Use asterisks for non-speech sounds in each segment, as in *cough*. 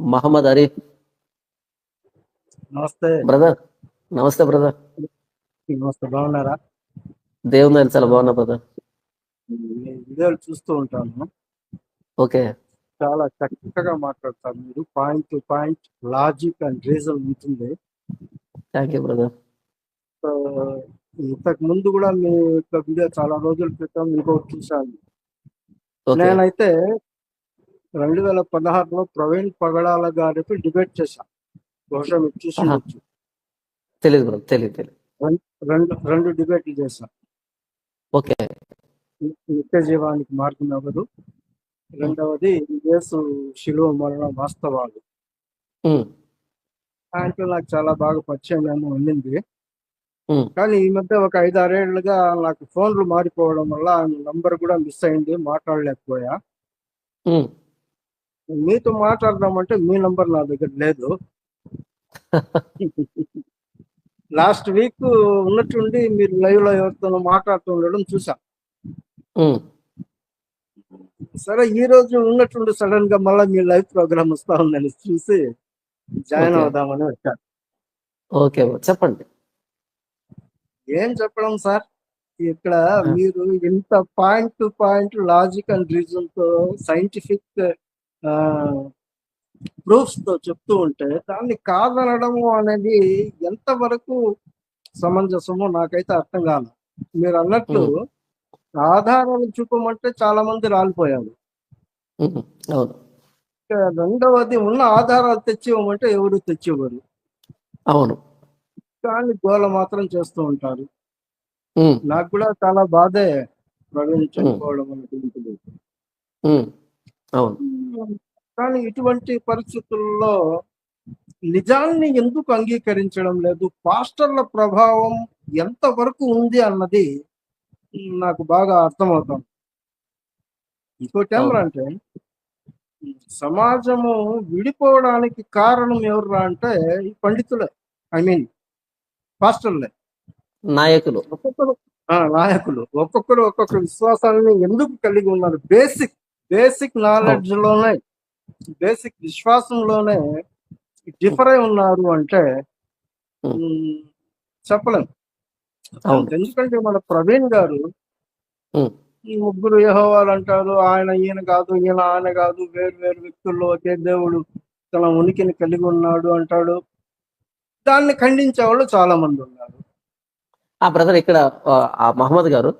మహమ్మద్ అరీఫ్. నమస్తే. బ్రదర్ నమస్తే బ్రదర్. నమస్తే బాగున్నారా? దేవుని చాలా బాగున్నా బ్రదర్. నేను వీడియోలు చూస్తూ ఉంటాను. ఓకే. చాలా చక్కగా మాట్లాడతారు మీరు. Point to point logic and reason ఉంటుంది. థ్యాంక్ యూ బ్రదర్ ఇంతకు ముందు కూడా మీ యొక్క వీడియో చాలా రోజుల క్రితం ఇంకొకటి చూశాను. నేనైతే రెండు వేల పదహారులో ప్రవీణ్ పగడాల గారితో డిబేట్ చేశాను బహుశా మీరు చూసి. తెలియదు తెలియదు తెలియదు రెండు రెండు డిబేట్లు చేశాను ఓకే. నిత్య జీవానికి మార్గం ఎవరు? రెండవది యేసు శిలువ మరణ వాస్తవాలు. దాంట్లో నాకు చాలా బాగా పరిచయం ఏమో ఉండింది. కానీ ఈ మధ్య ఒక ఐదు ఆరేళ్ళుగా నాకు ఫోన్లు మారిపోవడం వల్ల నంబర్ కూడా మిస్ అయింది మాట్లాడలేకపోయా. మీతో మాట్లాడదామంటే మీ నంబర్ నా దగ్గర లేదు లాస్ట్ వీక్ ఉన్నట్టుండి మీరు లైవ్లో ఎవరితోనో మాట్లాడుతూ ఉండడం చూసా. సరే ఈ రోజు ఉన్నట్టుండి సడన్గా మళ్ళీ మీ లైవ్ ప్రోగ్రామ్ వస్తా ఉందని చూసి జాయిన్. అవుదామని వచ్చా ఓకే. చెప్పండి ఏం చెప్పడం సార్ ఇక్కడ మీరు ఇంత point to point logic and రీజన్తో scientific ప్రూఫ్స్తో చెప్తూ ఉంటే దాన్ని కాదనడము అనేది ఎంతవరకు సమంజసమో నాకైతే అర్థం కాదు. మీరు అన్నట్లు ఆధారాలు చూపమంటే చాలా మంది రాలిపోయారు రెండవది ఉన్న ఆధారాలు తెచ్చివ్వమంటే ఎవరు తెచ్చివ్వరు. అవును. కానీ గోల మాత్రం చేస్తూ ఉంటారు. నాకు కూడా చాలా బాధే అనేటువంటిది ఉమ్, అవును. కానీ ఇటువంటి పరిస్థితుల్లో నిజాన్ని ఎందుకు అంగీకరించడం లేదు? పాస్టర్ల ప్రభావం ఎంత వరకు ఉంది అన్నది నాకు బాగా అర్థమవుతుంది. ఇంకోటి ఏమరంటే సమాజము విడిపోవడానికి కారణం ఎవరు అంటే ఈ పండితులే ఐ మీన్ పాస్టర్లే. నాయకులు. ఒక్కొక్కరు నాయకులు. ఒక్కొక్కరు ఒక్కొక్క విశ్వాసాన్ని ఎందుకు కలిగి ఉన్నారు? బేసిక్ బేసిక్ నాలెడ్జ్లోనే బేసిక్ విశ్వాసంలోనే డిఫర్ అయి ఉన్నారు అంటే Hmm. ఉమ్, చెప్పలేం అవును. ఎందుకంటే మన ప్రవీణ్ గారు Hmm. ఈ ముగ్గురు యెహోవాలు అంటారు ఆయన ఈయన కాదు ఈయన ఆయన కాదు వేరు వేరు వ్యక్తుల్లో ఒకే దేవుడు తన ఉనికిని కలిగి ఉన్నాడు అంటాడు దాన్ని ఖండించే వాళ్ళు చాలా మంది ఉన్నారు ఆ బ్రదర్ ఇక్కడ మహమ్మద్ గారు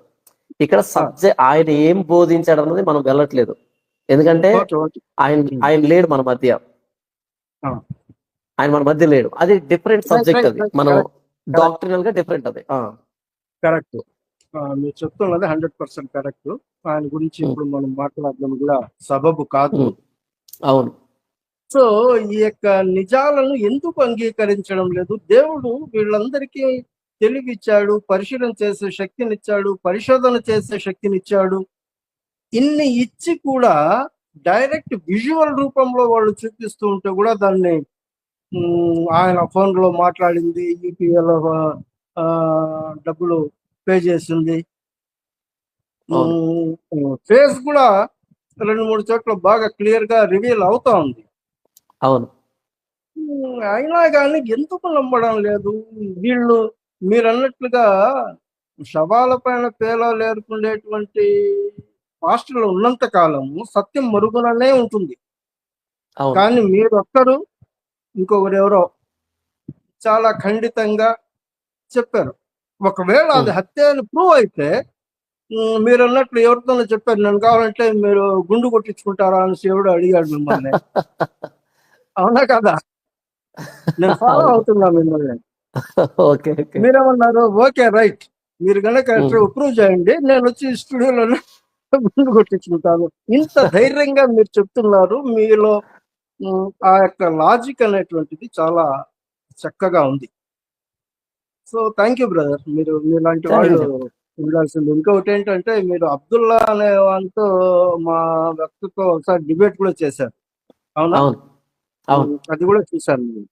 ఇక్కడ సబ్జెక్ట్ ఆయన ఏం బోధించాడు అన్నది మనం వెళ్ళట్లేదు. ఎందుకంటే. ఆయన. ఆయన లేడు మన మధ్య. ఆయన మన మధ్య లేడు. అది డిఫరెంట్ సబ్జెక్ట్ అది. మనం డాక్టరినల్గా డిఫరెంట్ అది. కరెక్ట్ మీరు చెప్తున్నది హండ్రెడ్ పర్సెంట్ కరెక్ట్ ఆయన గురించి. ఇప్పుడు మనం మాట్లాడడం కూడా సబబు కాదు. అవును. సో ఈ యొక్క నిజాలను ఎందుకు అంగీకరించడం లేదు? దేవుడు వీళ్ళందరికీ తెలివిచ్చాడు పరిశీలన చేసే శక్తినిచ్చాడు పరిశోధన చేసే శక్తినిచ్చాడు. ఇన్ని ఇచ్చి కూడా డైరెక్ట్ విజువల్ రూపంలో వాళ్ళు చూపిస్తూ ఉంటే కూడా దాన్ని ఆయన ఫోన్లో మాట్లాడింది యూపీఏలో డబ్బులు పే చేసింది. ఫేస్ కూడా రెండు మూడు చోట్ల బాగా క్లియర్గా రివీల్ అవుతా ఉంది. అవును. అయినా కానీ ఎందుకు నమ్మడం లేదు? వీళ్ళు మీరు అన్నట్లుగా శవాల పైన పేలాలు ఏరుకునేటువంటి పాస్టర్లు ఉన్నంత కాలము సత్యం మరుగుననే ఉంటుంది. కానీ మీరు ఒక్కరు ఇంకొకరు ఎవరో చాలా ఖండితంగా చెప్పారు. ఒకవేళ అది హత్య అని ప్రూవ్ అయితే మీరు అన్నట్లు ఎవరితోనో చెప్పారు నేను కావాలంటే మీరు గుండు కొట్టించుకుంటారా? అని శివుడు అడిగాడు మిమ్మల్ని. *laughs* అవునా కదా? నేను ఫాలో. అవుతున్నా మిమ్మల్ని. ఓకే మీరేమన్నారు? Okay right. మీరు కనుక Hmm. ప్రూవ్ చేయండి నేను వచ్చి స్టూడియోలో *laughs* గుండు కొట్టించుకుంటాను. ఇంత *laughs* ధైర్యంగా మీరు చెప్తున్నారు మీలో ఆ యొక్క లాజిక్ అనేటువంటిది చాలా చక్కగా ఉంది. సో థ్యాంక్ యూ బ్రదర్ మీరు మీలాంటి వాళ్ళు ఉండాల్సింది. ఇంకొకటి ఏంటంటే మీరు అబ్దుల్లా అనే వాళ్ళతో మా వ్యక్తితో ఒకసారి డిబేట్ కూడా చేశారు. అవునా? అది కూడా చూశాను నేను.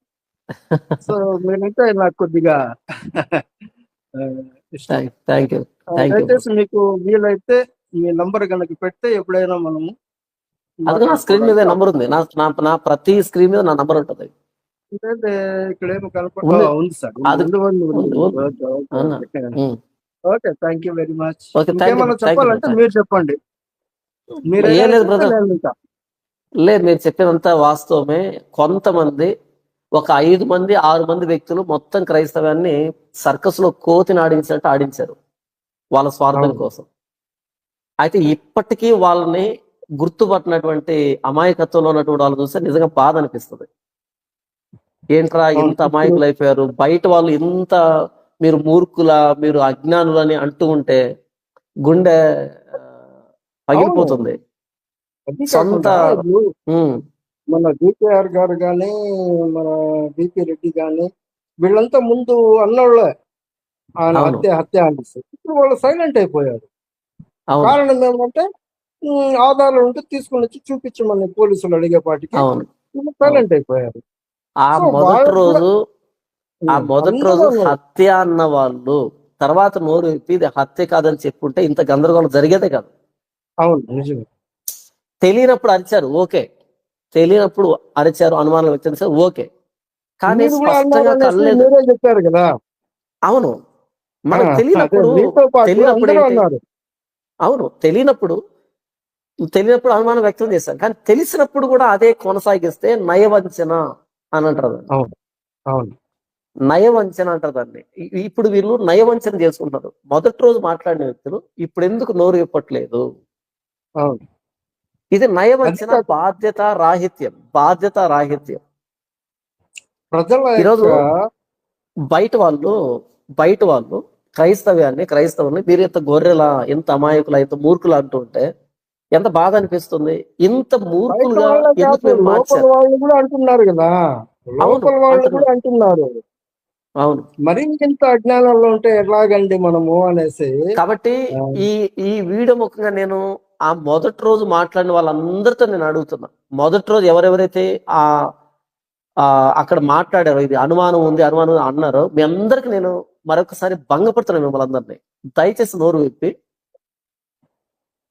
సో మీరంటే నాకు కొద్దిగా థ్యాంక్ యూ దయచేసి మీకు వీలైతే మీ నంబర్ కనుక పెడితే ఎప్పుడైనా మనము అందుకే నా స్క్రీన్ మీద నంబర్ ఉంది. నా నా ప్రతి స్క్రీన్ మీద నా నంబర్ ఉంటుంది. ఇక్కడ ఏమో కనపడ ఉంది. సార్. అది-. Okay, thank you very much. you, చెప్పాలంటే. మీరు చెప్పండి. మీరు లేదు బ్రదర్. నేను. లేదు మీరు చెప్పినంత వాస్తవమే. కొంతమంది ఒక ఐదు మంది ఆరు మంది వ్యక్తులు మొత్తం క్రైస్తవాన్ని సర్కస్లో కోతిని ఆడించినట్టు ఆడించారు వాళ్ళ స్వార్థం. కోసం. అయితే ఇప్పటికీ వాళ్ళని గుర్తుపట్టినటువంటి అమాయకత్వంలో ఉన్నటువంటి వాళ్ళు చూస్తే నిజంగా బాధ అనిపిస్తుంది. ఏంట్రా ఇంత. అమాయకులు అయిపోయారు బయట వాళ్ళు ఇంత మీరు మూర్ఖుల మీరు అజ్ఞానులని అంటూ ఉంటే గుండె పగిలిపోతుంది. సొంత- మన డిపిఆర్ గారు కానీ మన బిపి రెడ్డి కానీ వీళ్ళంతా ముందు అన్నోళ్ళే. ఆయన. హత్య హత్య అనేసి ఇప్పుడు వాళ్ళు సైలెంట్ అయిపోయారు. కారణం ఏమంటే ఆధారాలు ఉంటే తీసుకుని వచ్చి చూపించమని పోలీసులు అడిగేపాటికి సైలెంట్ అయిపోయారు. ఆ మొదటి రోజు ఆ మొదటి రోజు హత్య అన్న వాళ్ళు తర్వాత నోరు ఇది హత్య కాదని చెప్పుంటే ఇంత గందరగోళం జరిగేదే కాదు. అవును నిజమే. తెలియనప్పుడు అరిచారు ఓకే. తెలియనప్పుడు అరిచారు అనుమానం వ్యక్తం చేశారు ఓకే. కానీ స్పష్టంగా చెప్పారు కదా. అవును. మనకు తెలియనప్పుడు తెలియనప్పుడు అవును తెలియనప్పుడు తెలియనప్పుడు అనుమానం వ్యక్తం చేశారు. కానీ తెలిసినప్పుడు కూడా అదే కొనసాగిస్తే నయవంచన అని అంటారు. అవును నయవంచన అంటారు దాన్ని. ఇప్పుడు వీళ్ళు నయవంచన చేసుకుంటారు మొదటి రోజు మాట్లాడిన వ్యక్తులు ఇప్పుడు ఎందుకు నోరు ఇప్పట్లేదు అవును. ఇది నయవంచన. బాధ్యత రాహిత్యం బాధ్యత రాహిత్యం ప్రజల ఈరోజు బయట వాళ్ళు బయట వాళ్ళు క్రైస్తవ్యాన్ని క్రైస్తవుల్ని మీరు ఎంత గొర్రెల ఎంత అమాయకుల ఎంత మూర్ఖులు అంటుంటే ఎంత బాధ అనిపిస్తుంది? ఇంత మూర్ఖులుగా వాళ్ళే కూడా అంటున్నారు కదా. లోపల వాళ్ళు కూడా అంటున్నారు. అవును. మరి ఇంత అజ్ఞానంలో ఉంటే ఎలాగండి మనము అనేసి కాబట్టి. ఈ ఈ వీడియో ముఖంగా నేను ఆ మొదటి రోజు మాట్లాడిన వాళ్ళందరితో నేను అడుగుతున్నా. మొదటి రోజు ఎవరెవరైతే ఆ ఆ అక్కడ మాట్లాడారో ఇది అనుమానం ఉంది అనుమానం అన్నారో మీ అందరికి నేను మరొకసారి భంగపడుతున్నాను మిమ్మల్ని అందరినీ. దయచేసి నోరు విప్పి.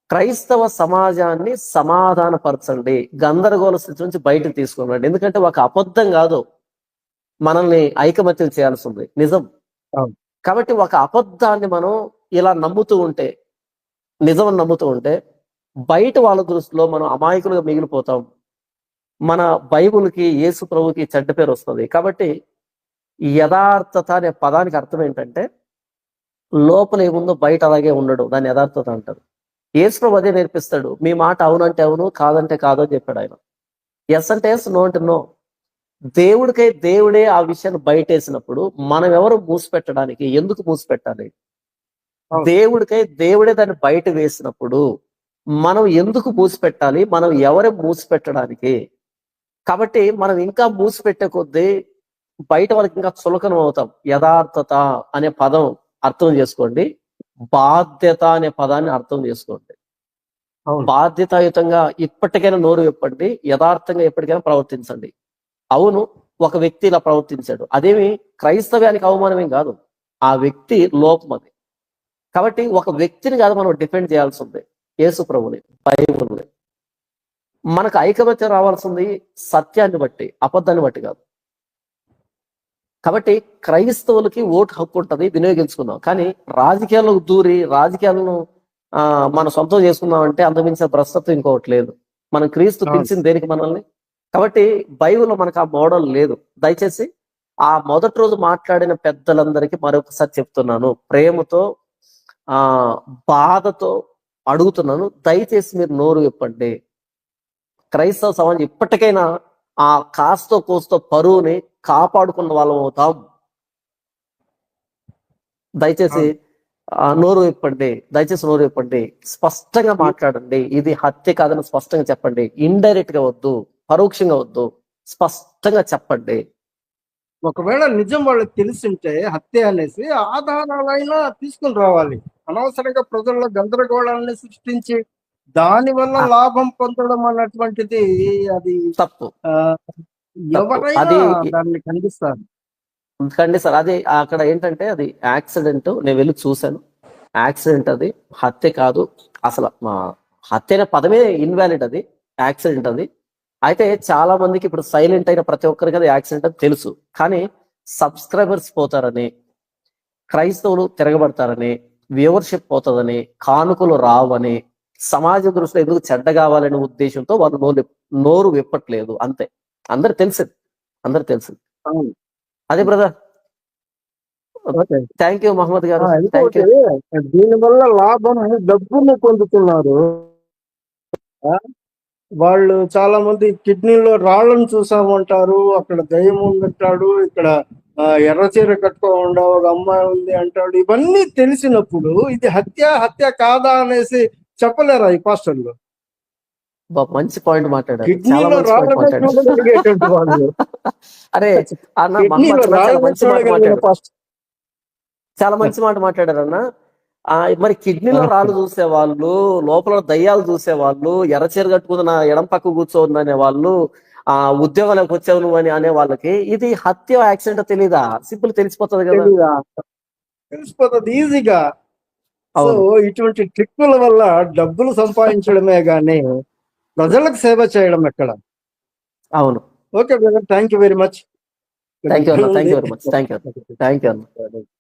క్రైస్తవ సమాజాన్ని సమాధానపరచండి. గందరగోళ స్థితి నుంచి బయటకు తీసుకురండి. ఎందుకంటే ఒక అబద్ధం కాదు. మనల్ని ఐకమత్యం చేయాల్సి ఉంది. నిజం. కాబట్టి ఒక అబద్ధాన్ని మనం ఇలా నమ్ముతూ ఉంటే నిజం నమ్ముతూ ఉంటే బయట వాళ్ళ దృష్టిలో మనం అమాయకులుగా మిగిలిపోతాం. మన బైబుల్కి యేసు ప్రభుకి చెడ్డ పేరు వస్తుంది. కాబట్టి యథార్థత అనే పదానికి అర్థం ఏంటంటే లోపల ఏముందో బయట అలాగే ఉండడు. దాని యథార్థత అంటారు. యేసు ప్రభు అదే నేర్పిస్తాడు. మీ మాట అవునంటే అవును కాదంటే కాదు అని చెప్పాడు ఆయన. ఎస్ అంటే ఎస్ నో అంటే నో దేవుడికై దేవుడే ఆ విషయాన్ని బయటేసినప్పుడు మనం ఎవరు మూసిపెట్టడానికి ఎందుకు మూసిపెట్టాలి. దేవుడికై దేవుడే దాన్ని బయట వేసినప్పుడు మనం ఎందుకు మూసిపెట్టాలి? మనం ఎవరు మూసిపెట్టడానికి? కాబట్టి మనం ఇంకా మూసిపెట్టే కొద్దీ బయట వాళ్ళకి ఇంకా చులకనం అవుతాం. యథార్థత అనే పదం అర్థం చేసుకోండి. బాధ్యత అనే పదాన్ని అర్థం చేసుకోండి. బాధ్యతాయుతంగా ఇప్పటికైనా నోరు విప్పండి. యథార్థంగా ఎప్పటికైనా ప్రవర్తించండి. అవును ఒక వ్యక్తి ఇలా ప్రవర్తించాడు. అదేమి క్రైస్తవ్యానికి అవమానమేం కాదు. ఆ వ్యక్తి లోపం అది. కాబట్టి ఒక వ్యక్తిని కాదు మనం డిపెండ్ చేయాల్సి ఉంది. యేసు ప్రభుని బైబుల్ని. మనకు ఐకమత్యం రావాల్సింది సత్యాన్ని బట్టి అబద్ధాన్ని బట్టి కాదు. కాబట్టి క్రైస్తవులకి ఓటు హక్కు ఉంటుంది వినియోగించుకుందాం. కానీ రాజకీయాలకు దూరి రాజకీయాలను ఆ మనం సొంతం చేసుకుందాం అంటే అంతమించిన భ్రష్టత్వం ఇంకొకటి లేదు. మనం క్రీస్తు. పిలిచింది దేనికి మనల్ని? కాబట్టి బైబిల్లో మనకు ఆ మోడల్ లేదు. దయచేసి ఆ మొదటి రోజు మాట్లాడిన పెద్దలందరికీ మరొకసారి చెప్తున్నాను. ప్రేమతో ఆ బాధతో అడుగుతున్నాను. దయచేసి మీరు నోరు విప్పండి. క్రైస్తవ సమాజం ఇప్పటికైనా ఆ కాస్తో కోస్తో పరువుని కాపాడుకున్న వాళ్ళం అవుతాం. దయచేసి ఆ, నోరు విప్పండి. దయచేసి నోరు విప్పండి. స్పష్టంగా మాట్లాడండి. ఇది హత్య కాదని స్పష్టంగా చెప్పండి. ఇండైరెక్ట్గా వద్దు. పరోక్షంగా వద్దు. స్పష్టంగా చెప్పండి. ఒకవేళ నిజం వాళ్ళకి తెలిసింటే హత్య అనేసి ఆధారాలైనా తీసుకుని రావాలి. అనవసరంగా ప్రజల్లో గందరగోళాన్ని సృష్టించి దాని వల్ల. లాభం పొందడం అన్నటువంటిది అది తప్పు. ఎవరైనా అది- దాన్ని ఖండిస్తారు. సార్ అది అక్కడ ఏంటంటే అది యాక్సిడెంట్ నేను వెళ్ళి చూశాను. యాక్సిడెంట్ అది. హత్య కాదు. అసలు మా హత్య అనే పదమే ఇన్వాలిడ్ అది. యాక్సిడెంట్ అది. అయితే చాలా మందికి ఇప్పుడు సైలెంట్ అయిన ప్రతి ఒక్కరికి అది యాక్సిడెంట్ అని తెలుసు. కానీ సబ్స్క్రైబర్స్ పోతారని క్రైస్తవులు తిరగబడతారని వ్యూవర్షిప్ పోతుందని కానుకలు రావని సమాజ దృష్టిలో ఎందుకు చెడ్డ కావాలనే ఉద్దేశంతో వాళ్ళు నోరు నోరు విప్పట్లేదు అంతే. అందరు తెలుసు అందరు తెలుసు. అదే బ్రదర్. థ్యాంక్ యూ మహమ్మద్ గారు. దీనివల్ల లాభం డబ్బును పొందుతున్నారు. వాళ్ళు చాలా మంది కిడ్నీలో రాళ్ళను చూసామంటారు అక్కడ దయ్యం ఉందంటాడు ఇక్కడ ఆ, ఎర్ర చీర కట్టుకోకుండా ఒక అమ్మాయి ఉంది అంటాడు. ఇవన్నీ తెలిసినప్పుడు ఇది హత్య హత్య కాదా అనేసి చెప్పలేరా ఈ పాస్టర్లు? మంచి పాయింట్ మాట్లాడారు. అరే అన్న మంచి మాట మాట్లాడారు. చాలా మంచి మాట మాట్లాడారు అన్న. ఆ, మరి కిడ్నీలో రాళ్ళు చూసే వాళ్ళు లోపల దయ్యాలు చూసే వాళ్ళు ఎర్రచీర కట్టుకుని నా ఎడం పక్క అనే వాళ్ళు ఆ ఉద్యోగాలకు వచ్చావు నువ్వు అని అనే వాళ్ళకి ఇది హత్య యాక్సిడెంట్ తెలీదా? సింపుల్ తెలిసిపోతుంది కదా? తెలిసిపోతుంది ఈజీగా. సో అవును. ఇటువంటి ట్రిక్కుల వల్ల డబ్బులు సంపాదించడమే గానీ ప్రజలకు సేవ చేయడం ఎక్కడ? అవును. Okay brother thank you very much thank you అన్న. Thank you very much thank you thank you అన్న. *laughs*